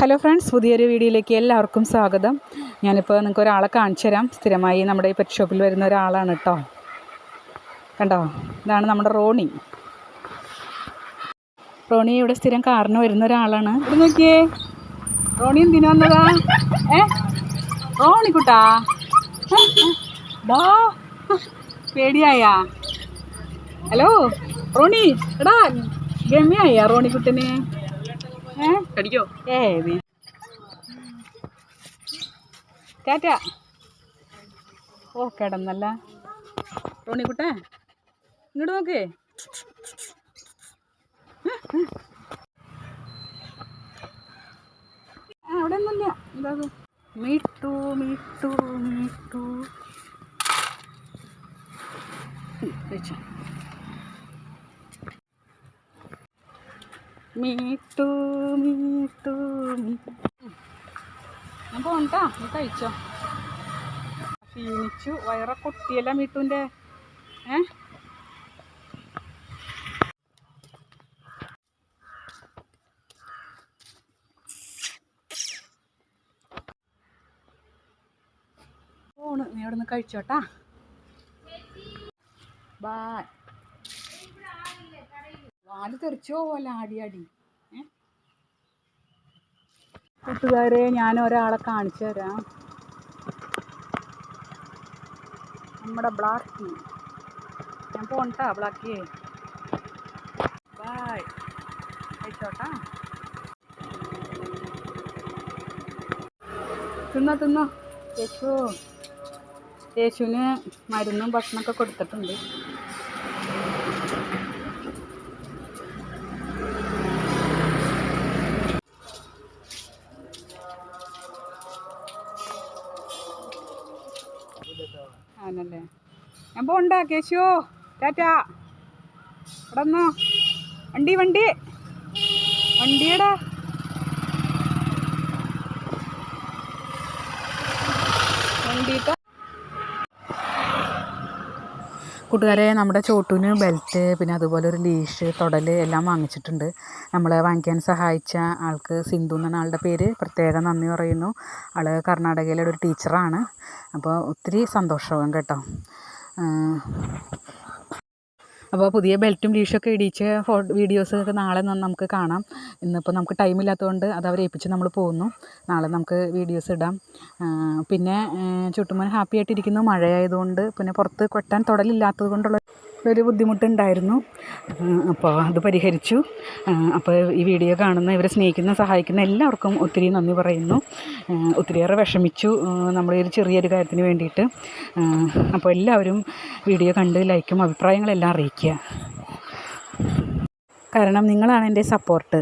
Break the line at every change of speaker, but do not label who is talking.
Hello friends പുതിയൊരു വീഡിയോയിലേക്ക് എല്ലാവർക്കും സ്വാഗതം. ഞാനിപ്പോൾ നിങ്ങൾക്ക് ഒരാളെ കാണിച്ചു തരാം. സ്ഥിരമായി നമ്മുടെ ഈ പെറ്റ് ഷോപ്പിൽ വരുന്ന ഒരാളാണ് കേട്ടോ കണ്ടോ? ഇതാണ് നമ്മുടെ റോണി. റോണി ഇവിടെ സ്ഥിരം കാറിന് വരുന്ന ഒരാളാണ്. ഇവിടെ നോക്കിയേ. റോണി എന്തിനാ വന്നതാ? ഏ? റോണി കുട്ടാ. ഡാ. പേടിയായാ. ഹലോ? റോണി എടാ ഗമ്യായ റോണിക്കുട്ടനെ
കടിക്കോ?
ഏ ടാറ്റ. ഓ കിടന്നല്ല. റോണിക്കുട്ട ഇങ്ങോട്ട് നോക്കേ. ആ അവിടെ ഒന്നുമില്ല എന്താ? Me too me too Mittu. ഉം, മീട്ടു മീട്ടു നീ കഴിച്ചോ? ക്ഷീണിച്ചു വയറ കൊട്ടിയല്ല മീട്ടുന്റെ ഏ? പോണ് നീ അവിടെ നിന്ന് കഴിച്ചോട്ടാ. ബായ് വാൽ തെറിച്ചോ ആടി ആടി ഏ? കൂട്ടുകാരെ ഞാൻ ഒരാളെ കാണിച്ചു തരാം. നമ്മുടെ ബ്ലാക്കി ഞാൻ പോണ്ടാ ബ്ലാക്കി ബായ്. അയച്ചോട്ടാ തിന്നോ തിന്നോ. യേശു. യേശുവിന് മരുന്നും ഭക്ഷണമൊക്കെ കൊടുത്തിട്ടുണ്ട്. ആണല്ലേ? ഞാൻ പോണ്ട കേശു. ടാറ്റാ. ഇടന്നോ വണ്ടി വണ്ടി. വണ്ടിയുടെ. വണ്ടിട്ടോ കൂട്ടുകാരെ നമ്മുടെ ചോട്ടൂന് ബെൽറ്റ് പിന്നെ അതുപോലെ ഒരു ലീഷ് തൊടൽ എല്ലാം വാങ്ങിച്ചിട്ടുണ്ട്. നമ്മളെ വാങ്ങിക്കാൻ സഹായിച്ച ആൾക്ക് സിന്ധു എന്നാണ് ആളുടെ പേര്. പ്രത്യേകം നന്ദി പറയുന്നു. ആൾ കർണാടകയിലെ ഒരു ടീച്ചറാണ്. അപ്പോൾ ഒത്തിരി സന്തോഷവും കേട്ടോ. അപ്പോൾ പുതിയ ബെൽറ്റും ലീഷൊക്കെ ഇടിച്ച് ഫോ വീഡിയോസ് ഒക്കെ നാളെ നമുക്ക് കാണാം. ഇന്നിപ്പോൾ നമുക്ക് ടൈമില്ലാത്തതുകൊണ്ട് അത് അവരെ ഏൽപ്പിച്ച് നമ്മൾ പോകുന്നു നാളെ നമുക്ക് വീഡിയോസ് ഇടാം. പിന്നെ ചുട്ടുമോൻ ഹാപ്പി ആയിട്ടിരിക്കുന്നു. മഴയായതുകൊണ്ട് പിന്നെ പുറത്ത് കൊട്ടാൻ തുടലില്ലാത്തത് കൊണ്ടുള്ള ഒരു ബുദ്ധിമുട്ടുണ്ടായിരുന്നു. അപ്പോൾ അത് പരിഹരിച്ചു. അപ്പോൾ ഈ വീഡിയോ കാണുന്ന ഇവരെ സ്നേഹിക്കുന്ന സഹായിക്കുന്ന എല്ലാവർക്കും ഒത്തിരി നന്ദി പറയുന്നു. ഒത്തിരിയേറെ വിഷമിച്ചു. നമ്മൾ ഒരു ചെറിയൊരു കാര്യത്തിന് വേണ്ടിയിട്ട്. അപ്പോൾ എല്ലാവരും വീഡിയോ കണ്ട് ലൈക്കും അഭിപ്രായങ്ങളെല്ലാം അറിയിക്കുക. കാരണം നിങ്ങളാണ് എന്റെ സപ്പോർട്ട്